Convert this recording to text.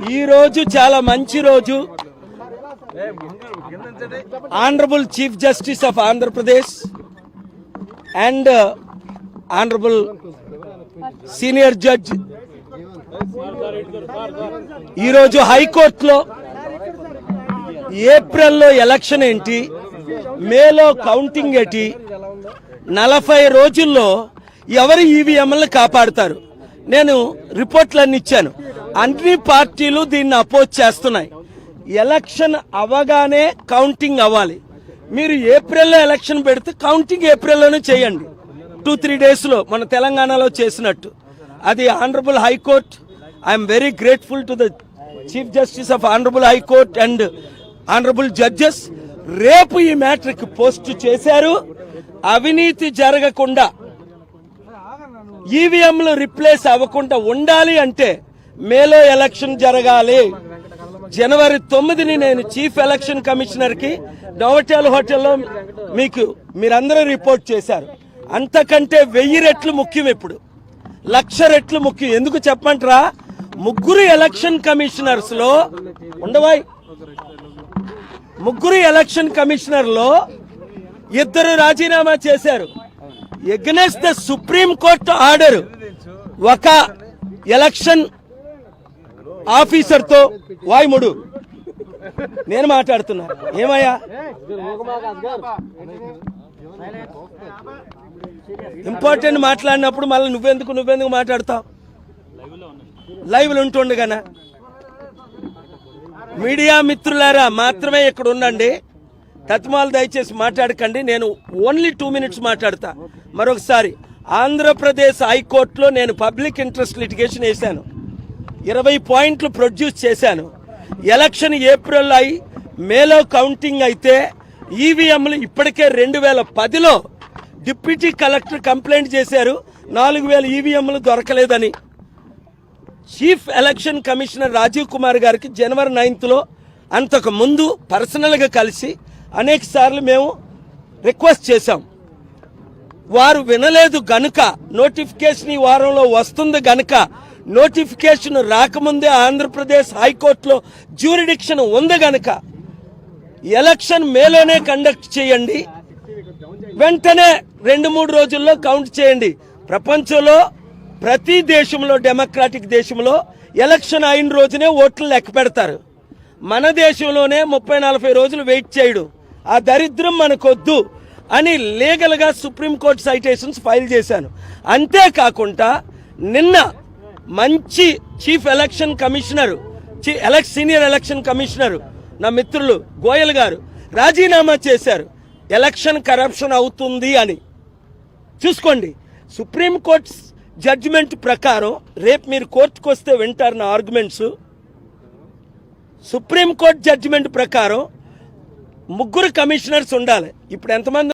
ఈ రోజు చాలా మంచి రోజు. Honourable chief justice of Andhra Pradesh and honourable senior judge ఈరోజు హైకోర్టులో ఏప్రిల్లో ఎలక్షన్ ఏంటి? మేలో కౌంటింగ్ ఏంటి? నలభై రోజుల్లో ఎవరు ఈవీఎంలను కాపాడుతారు? నేను రిపోర్ట్లన్నీ ఇచ్చాను. అన్ని పార్టీలు దీన్ని అపోజ్ చేస్తున్నాయి. ఎలక్షన్ అవగానే కౌంటింగ్ అవ్వాలి. మీరు ఏప్రిల్లో ఎలక్షన్ పెడితే కౌంటింగ్ ఏప్రిల్లోనే చేయండి. టూ త్రీ డేస్లో మన తెలంగాణలో చేసినట్టు. అది honourable high court. I'm very grateful to the chief justice of honourable high court and honourable judges. రేపు ఈ మ్యాట్రిక్ పోస్ట్ చేశారు. అవినీతి జరగకుండా ఈవీఎంలు రిప్లేస్ అవ్వకుండా ఉండాలి అంటే మేలో ఎలక్షన్ జరగాలి. జనవరి తొమ్మిదిని నేను చీఫ్ ఎలక్షన్ కమిషనర్కి హోటల్లో మీకు మీరందరూ రిపోర్ట్ చేశారు. అంతకంటే వెయ్యి రెట్లు ముఖ్యం ఇప్పుడు. లక్ష రెట్లు ముఖ్యం. ఎందుకు చెప్పమంటారా ముగ్గురు ఎలక్షన్ కమిషనర్స్లో ఉండవాయి. ముగ్గురు ఎలక్షన్ కమిషనర్లో ఇద్దరు రాజీనామా చేశారు. Against the supreme court order. ఒక ఎలక్షన్ ఆఫీసర్తో వాయుముడు నేను మాట్లాడుతున్నా. ఏమయ్యా? ఇంపార్టెంట్ మాట్లాడినప్పుడు మళ్ళీ నువ్వెందుకు నువ్వెందుకు మాట్లాడతావు? లైవ్లు ఉంటుండగానా మీడియా మిత్రులారా మాత్రమే ఇక్కడ ఉండండి. తత్మాలు దయచేసి మాట్లాడకండి. నేను ఓన్లీ టూ మినిట్స్ మాట్లాడతా. మరొకసారి ఆంధ్రప్రదేశ్ హైకోర్టులో నేను పబ్లిక్ ఇంట్రెస్ట్ లిటిగేషన్ వేశాను. ఇరవై పాయింట్లు ప్రొడ్యూస్ చేశాను. ఎలక్షన్ ఏప్రిల్ అయి మేలో కౌంటింగ్ అయితే ఈవీఎంలు ఇప్పటికే రెండు వేల పదిలో డిప్యూటీ కలెక్టర్ కంప్లైంట్ చేశారు. నాలుగు వేల ఈవీఎంలు దొరకలేదని. Chief election commissioner Rajiv Kumar గారికి జనవరి నైన్త్లో అంతకు ముందు పర్సనల్గా కలిసి అనేక సార్లు మేము రిక్వెస్ట్ చేశాం. వారు వినలేదు గనుక నోటిఫికేషన్ ఈ వారంలో వస్తుంది గనుక నోటిఫికేషన్ రాకముందే ఆంధ్రప్రదేశ్ హైకోర్టులో జ్యూరిడిక్షన్ ఉంది గనక ఎలక్షన్ మేలోనే కండక్ట్ చేయండి. వెంటనే రెండు మూడు రోజుల్లో కౌంట్ చేయండి. ప్రపంచంలో ప్రతి దేశంలో డెమోక్రాటిక్ దేశంలో ఎలక్షన్ అయిన రోజునే ఓట్లు లెక్క పెడతారు. మన దేశంలోనే ముప్పై నలభై రోజులు వెయిట్ చేయడు. ఆ దరిద్రం మనకొద్దు అని లీగల్గా సుప్రీంకోర్టు సైటేషన్స్ ఫైల్ చేశాను. అంతేకాకుండా నిన్న మంచి chief election commissioner elect senior election commissioner నా మిత్రులు గోయల్ గారు రాజీనామా చేశారు. ఎలక్షన్ కరప్షన్ అవుతుంది అని. చూసుకోండి సుప్రీంకోర్టు జడ్జిమెంట్ ప్రకారం రేపు మీరు కోర్టుకు వస్తే వింటారు నా ఆర్గ్యుమెంట్స్. సుప్రీంకోర్టు జడ్జిమెంట్ ప్రకారం ముగ్గురు కమిషనర్స్ ఉండాలి. ఇప్పుడు ఎంతమంది